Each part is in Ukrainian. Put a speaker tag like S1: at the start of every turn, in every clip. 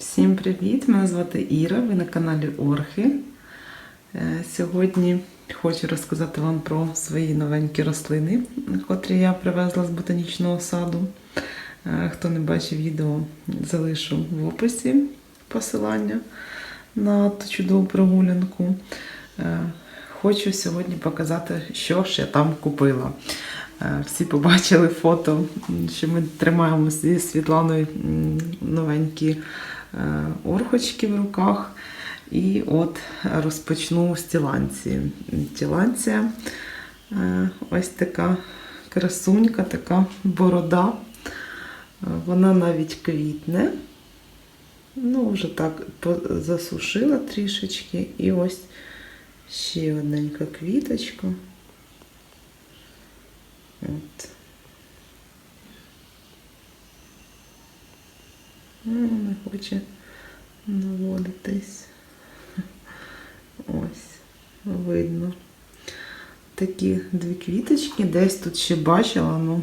S1: Всім привіт! Мене звати Іра, ви на каналі Орхи. Е, Сьогодні хочу розказати вам про свої новенькі рослини, котрі я привезла з ботанічного саду. Е, Хто не бачив відео, залишу в описі посилання на ту чудову прогулянку. Е, Хочу сьогодні показати, що ж я там купила. Всі побачили фото, що ми тримаємо зі Світланою новенькі орхочки в руках. І от розпочну з тіланції. Тіланція е, ось така красунька, така борода. Е, Вона навіть квітне. Ну, вже так засушила трішечки. І ось ще одненька квіточка. От. Не хоче наводитись. Ось, видно. Такі дві квіточки, десь тут ще бачила, ну,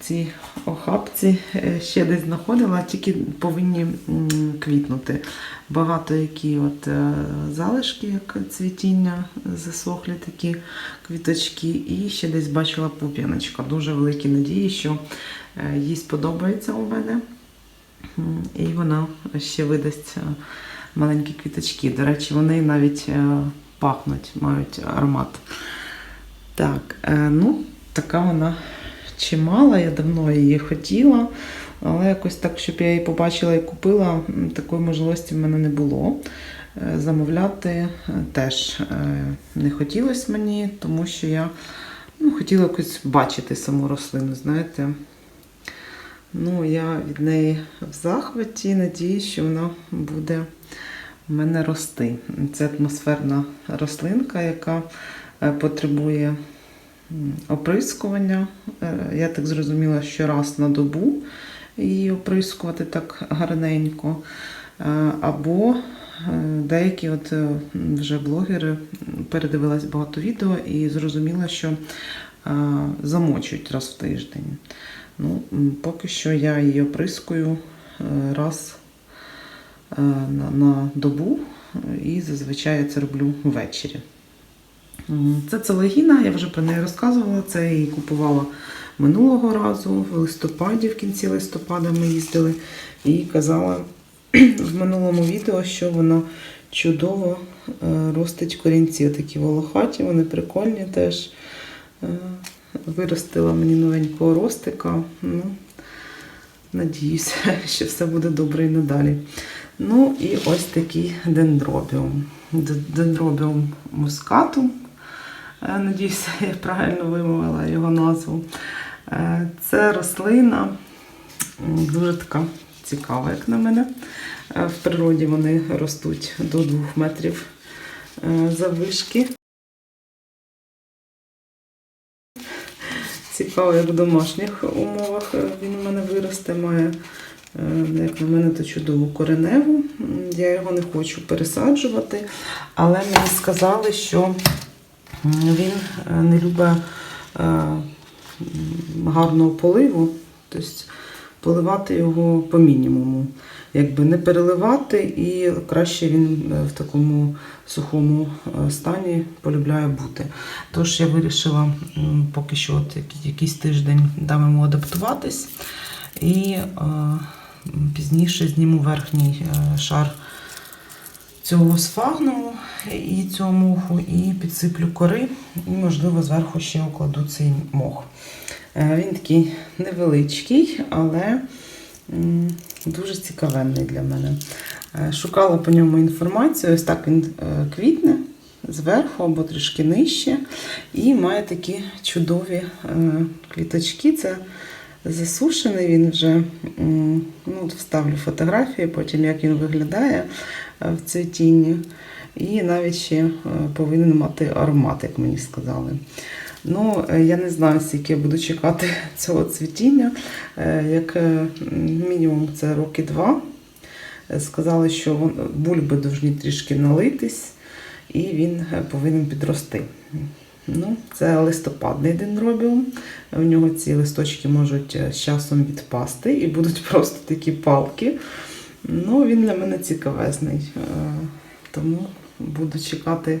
S1: цій охапці е, ще десь знаходила, тільки повинні квітнути. Багато які от е, залишки, як цвітіння, засохлі такі квіточки, і ще десь бачила пуп'яночка. Дуже великі надії, що е, їй сподобається у мене. І вона ще видасть маленькі квіточки. До речі, вони навіть пахнуть, мають аромат. Так, ну, така вона чимала, я давно її хотіла, але якось так, щоб я її побачила і купила, такої можливості в мене не було. Е, Замовляти е, теж е, не хотілося мені, тому що я ну, хотіла якось бачити саму рослину, знаєте. Ну, я від неї в захваті, надіюсь, що вона буде в мене рости. Це атмосферна рослинка, яка потребує оприскування. Е, Я так зрозуміла, що раз на добу її оприскувати так гарненько. Е, Або е, деякі от вже блогери передивилась багато відео і зрозуміла, що замочують раз в тиждень. Ну, поки що я її оприскую раз на, добу, і зазвичай я це роблю ввечері. Це целегіна, я вже про неї розказувала. Це я її купувала минулого разу, в листопаді, в кінці листопада ми їздили, і казала в минулому відео, що вона чудово е, ростить корінці. Такі волохаті, вони прикольні теж. Е, Виростила мені новенького ростика. Ну, надіюся, що все буде добре і надалі. Ну і ось такий дендробіум. Дендробіум мускатум. Е, Надіюся, я правильно вимовила його назву. Е, Це рослина дуже така цікава, як на мене. Е, В природі вони ростуть до 2 метрів заввишки. Цікаво, як в домашніх умовах він у мене виросте, має, як на мене, то чудову кореневу. Я його не хочу пересаджувати, але мені сказали, що він е, не любить е, гарного поливу, тобто поливати його по мінімуму. Якби не переливати, і краще він е, в такому сухому стані полюбляє бути. Тож я вирішила поки що от якийсь тиждень дам йому адаптуватись, і пізніше зніму верхній шар цього сфагнуму і цього моху, і підсиплю кори, і, можливо, зверху ще укладу цей мох. Е, Він такий невеличкий, але дуже цікавенний для мене. Е, Шукала по ньому інформацію. Ось так він е, квітне зверху або трішки нижче. І має такі чудові квіточки. Це засушений він вже. Ну, вставлю фотографії, потім як він виглядає е, в цвітінні. І навіть ще е, повинен мати аромат, як мені сказали. Ну, е, я не знаю, скільки я буду чекати цього цвітіння. Як мінімум це роки два. Сказали, що бульби повинні трішки налитись, і він повинен підрости. Ну, це листопадний дендробіум. В нього ці листочки можуть е, з часом відпасти і будуть просто такі палки. Ну, він для мене цікавезний. Е, Тому буду чекати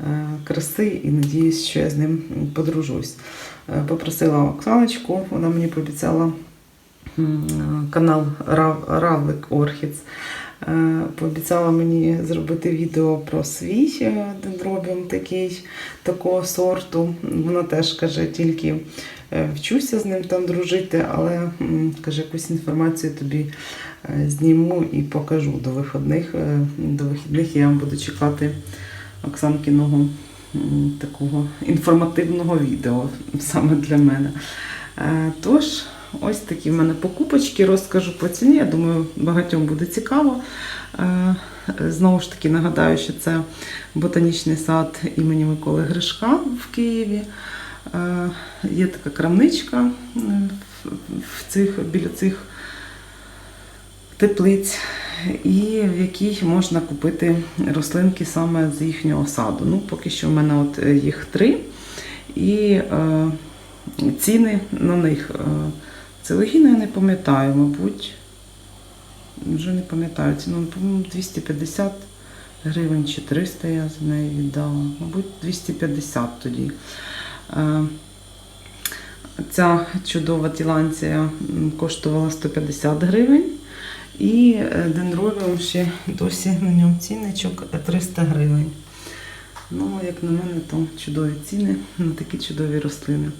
S1: е, краси і надіюсь, що я з ним подружусь. Попросила Оксаночку, вона мені пообіцяла канал Рав, Равлик Орхіц. Е, Пообіцяла мені зробити відео про свій е, дендробіум такий, такого сорту. Вона теж каже, тільки е, вчуся з ним там дружити, але каже, якусь інформацію тобі зніму і покажу до виходних. До вихідних я буду чекати Оксанкиного м, такого інформативного відео саме для мене. Тож, ось такі в мене покупочки, розкажу по ціні. Я думаю, багатьом буде цікаво. Е, Знову ж таки нагадаю, що це ботанічний сад імені Миколи Гришка в Києві. Е, Є така крамничка е, в- цих, біля цих теплиць, і в якій можна купити рослинки саме з їхнього саду. Ну, поки що в мене от їх три. І ціни на них. Целогіни я не пам'ятаю, мабуть. Вже не пам'ятаю ціну, по-моєму, 250 гривень чи 300 я за неї віддала. Мабуть, 250 тоді. Е, Ця чудова тіланція коштувала 150 гривень. І е, ще досі на ньому цінничок 300 гривень. Ну, як на мене, то чудові ціни на такі чудові рослини.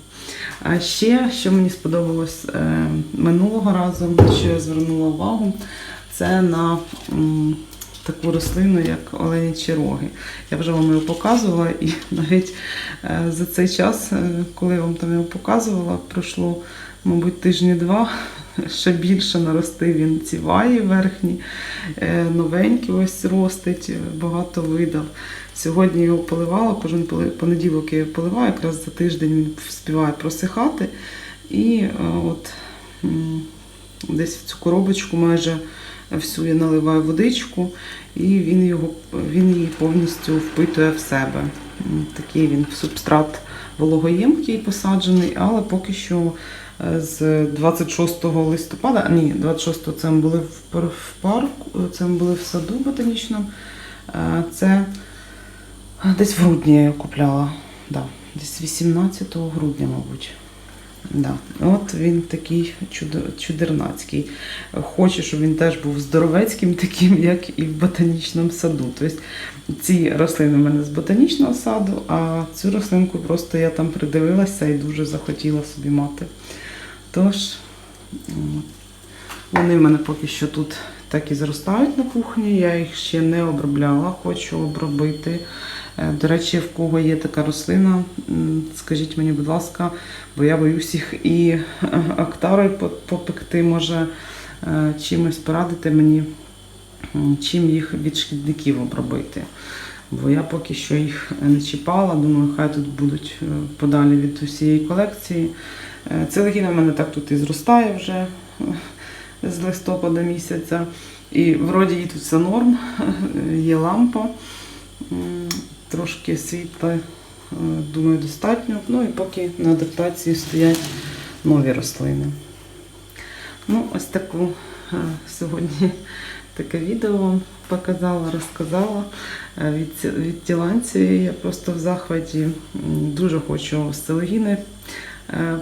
S1: А ще, що мені сподобалось е, минулого разу, що я звернула увагу, це на таку рослину, як оленячі роги. Я вже вам його показувала, і навіть е, за цей час, е, коли я вам там його показувала, пройшло, мабуть, тижні два. Ще більше наростив він ці ваї верхні, новенькі ось ростить, багато видав. Сьогодні його поливала, кожен понеділок я його поливаю, якраз за тиждень він співає просихати. І е, от десь в цю коробочку майже всю я наливаю водичку, і він, його, він її повністю впитує в себе. Такий він субстрат вологоємкий посаджений, але поки що е, з 26 листопада, ні, 26-го це ми були в парку, це ми були в саду ботанічному. Е, Це Десь в грудні я купляла. Да. Десь 18 грудня, мабуть. Да. От він такий чудернацький. Хочу, щоб він теж був здоровецьким, таким, як і в ботанічному саду. Тобто ці рослини в мене з ботанічного саду, а цю рослинку просто я там придивилася і дуже захотіла собі мати. Тож, вони в мене поки що тут так і зростають на кухні. Я їх ще не обробляла, хочу обробити. Е, До речі, в кого є така рослина, скажіть мені, будь ласка, бо я боюсь їх і е, актарою попекти, може е, чимось порадити мені, чим їх від шкідників обробити. Бо я поки що їх не чіпала, думаю, хай тут будуть подалі від усієї колекції. Целегіна в мене так тут і зростає вже з листопада місяця. І вроді їй тут все норм, є лампа. Трошки світла, е, думаю, достатньо. Ну і поки на адаптації стоять нові рослини. Ну, ось таку е, сьогодні таке відео вам показала, розказала. Е, Від, від тіланції я просто в захваті. Дуже хочу з Селегіною е,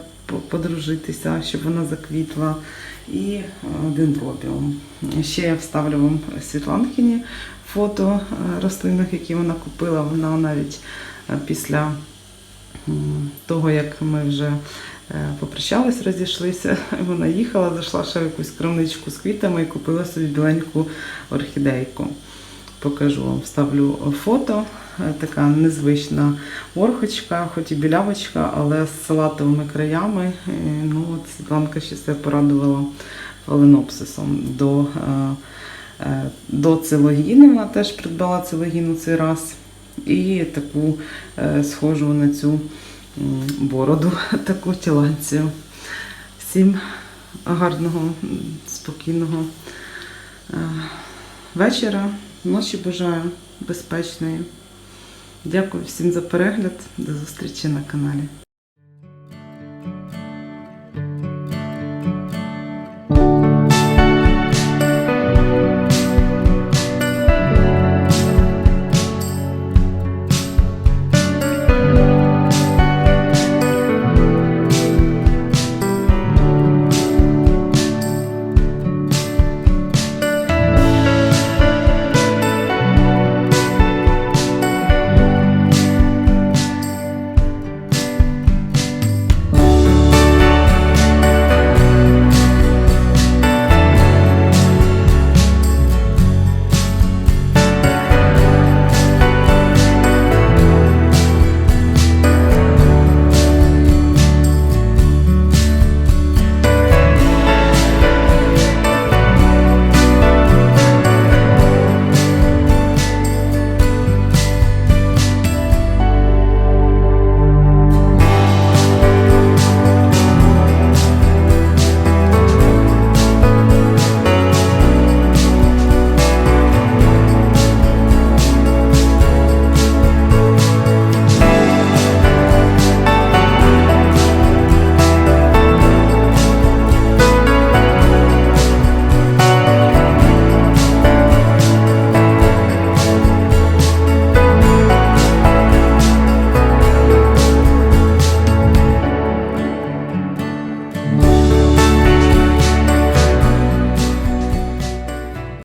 S1: подружитися, щоб вона заквітла. І е, дендробіум. Ще я вставлю вам Світланкині фото е, рослинок, які вона купила. Вона навіть е, після того, як ми вже попрощались, розійшлися, вона їхала, зайшла ще в якусь крамничку з квітами і купила собі біленьку орхідейку. Покажу вам, вставлю фото. Е, Така незвична орхочка, хоч і білявочка, але з салатовими краями. Е, Ну, от Світланка ще себе порадувала фаленопсисом. До, е, е, до целогіни вона теж придбала целогіну цей раз. І таку е, схожу на цю бороду, таку тіланцію. Всім гарного, спокійного е, вечора, ночі бажаю безпечної. Дякую всім за перегляд. До зустрічі на каналі.